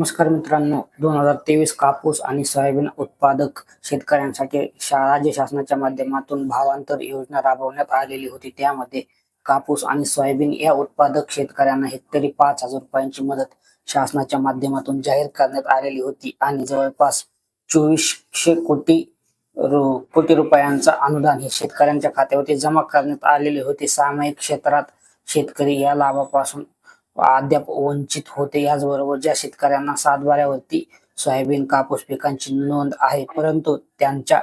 नमस्कार मित्रांनो दोन हजार तेवीस कापूस आणि सोयाबीन उत्पादक शेतकऱ्यांसाठी शा- राज्य शासनाच्या माध्यमातून भावांतर योजना राबवण्यात आलेली होती. त्यामध्ये कापूस आणि सोयाबीन या उत्पादक शेतकऱ्यांना हेक्टरी पाच हजार रुपयांची मदत शासनाच्या माध्यमातून जाहीर करण्यात आलेली होती आणि जवळपास चोवीसशे कोटी रु- कोटी रुपयांचा अनुदान हे शेतकऱ्यांच्या खात्यावरती जमा करण्यात आलेले होते. सामायिक क्षेत्रात शेतकरी या लाभापासून अद्याप वंचित होते याचबरोबर ज्या शेतकऱ्यांना सातबाऱ्यावरती सोयाबीन कापूस पिकांची नोंद आहे परंतु त्यांच्या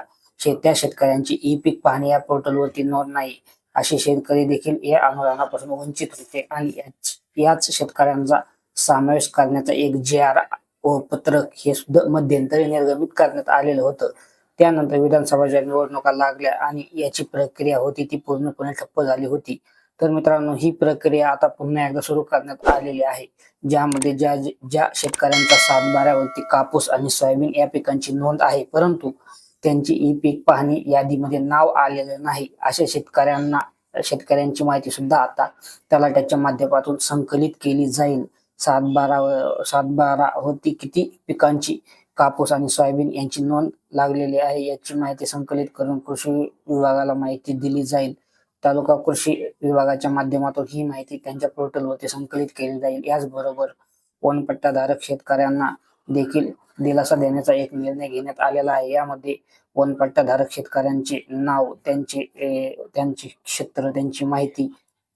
त्या शेतकऱ्यांची ई पीक पाहणी या पोर्टलवरती नोंद नाही. असे शेतकरी देखील या अनुदानापासून वंचित होते आणि याच याच शेतकऱ्यांचा समावेश करण्याचा एक जे आर व पत्रक हे सुद्धा मध्यंतरी निर्गमित करण्यात आलेलं होतं. त्यानंतर विधानसभाच्या निवडणुका लागल्या आणि याची प्रक्रिया होती ती पूर्णपणे ठप्प झाली होती. तर मित्रांनो ही प्रक्रिया आता पुन्हा एकदा सुरू करण्यात आलेली आहे ज्यामध्ये ज्या ज्या शेतकऱ्यांचा सातबाऱ्यावरती कापूस आणि सोयाबीन या पिकांची नोंद आहे परंतु त्यांची ई पीक पाहणी यादीमध्ये नाव आलेलं नाही. अशा शेतकऱ्यांना शेतकऱ्यांची माहिती सुद्धा आता तलाट्याच्या माध्यमातून संकलित केली जाईल. सातबारा सातबारा होती किती पिकांची कापूस आणि सोयाबीन यांची नोंद लागलेली आहे याची माहिती संकलित करून कृषी विभागाला माहिती दिली जाईल. तालुका कृषी विभागाच्या माध्यमातून ही माहिती त्यांच्या पोर्टलवरती संकलित केली जाईल. याचबरोबर वनपट्टाधारक शेतकऱ्यांना देखील दिलासा देण्याचा एक निर्णय घेण्यात आलेला आहे. यामध्ये वनपट्टाधारक शेतकऱ्यांचे नाव त्यांचे त्यांचे क्षेत्र त्यांची माहिती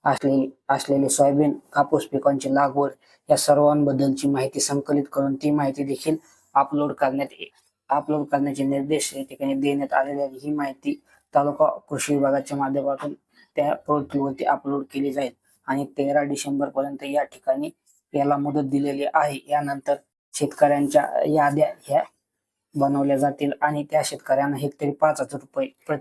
असलेली असलेले सोयाबीन कापूस पिकांची लागवड या सर्वांबद्दलची माहिती संकलित करून ती माहिती देखील अपलोड करण्यात अपलोड करण्याचे निर्देश या ठिकाणी देण्यात आलेले ही माहिती तालुका कृषी विभागाच्या माध्यमातून त्या पोर्टलवरती अपलोड केली जाईल. आणि तेरा डिसेंबर पर्यंत या ठिकाणी याला मुदत दिलेली आहे. यानंतर शेतकऱ्यांच्या याद्या ह्या बनवल्या जातील आणि त्या शेतकऱ्यांना हेक्टरी पाच हजार रुपये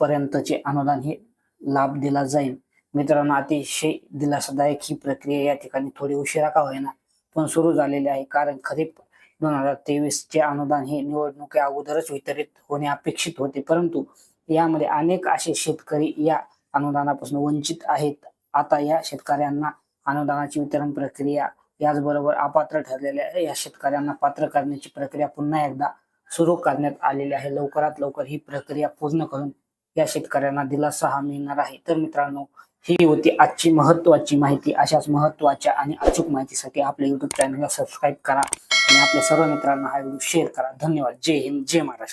पर्यंतचे अनुदान हे लाभ दिला जाईल. मित्रांनो अतिशय दिलासादायक ही प्रक्रिया या ठिकाणी थोडी उशिरा का होईना पण सुरू झालेली आहे. कारण खरीप दोन हजार तेवीस चे अनुदान हे निवडणुकी अगोदरच वितरित होणे अपेक्षित होते. परंतु यामध्ये अनेक असे शेतकरी या अनुदानापासून वंचित आहेत. आता या शेतकऱ्यांना अनुदानाची वितरण प्रक्रिया याचबरोबर अपात्र ठरलेल्या या शेतकऱ्यांना पात्र करण्याची प्रक्रिया पुन्हा एकदा सुरू करण्यात आलेली आहे. लवकरात लवकर ही प्रक्रिया पूर्ण करून या शेतकऱ्यांना दिलासा हा मिळणार आहे. तर मित्रांनो ही होती आजची महत्वाची माहिती. अशाच महत्त्वाच्या आणि अचूक माहितीसाठी आपल्या युट्यूब चॅनलला सबस्क्राईब करा आणि आपल्या सर्व मित्रांना हा व्हिडिओ शेअर करा. धन्यवाद. जय हिंद. जय महाराष्ट्र.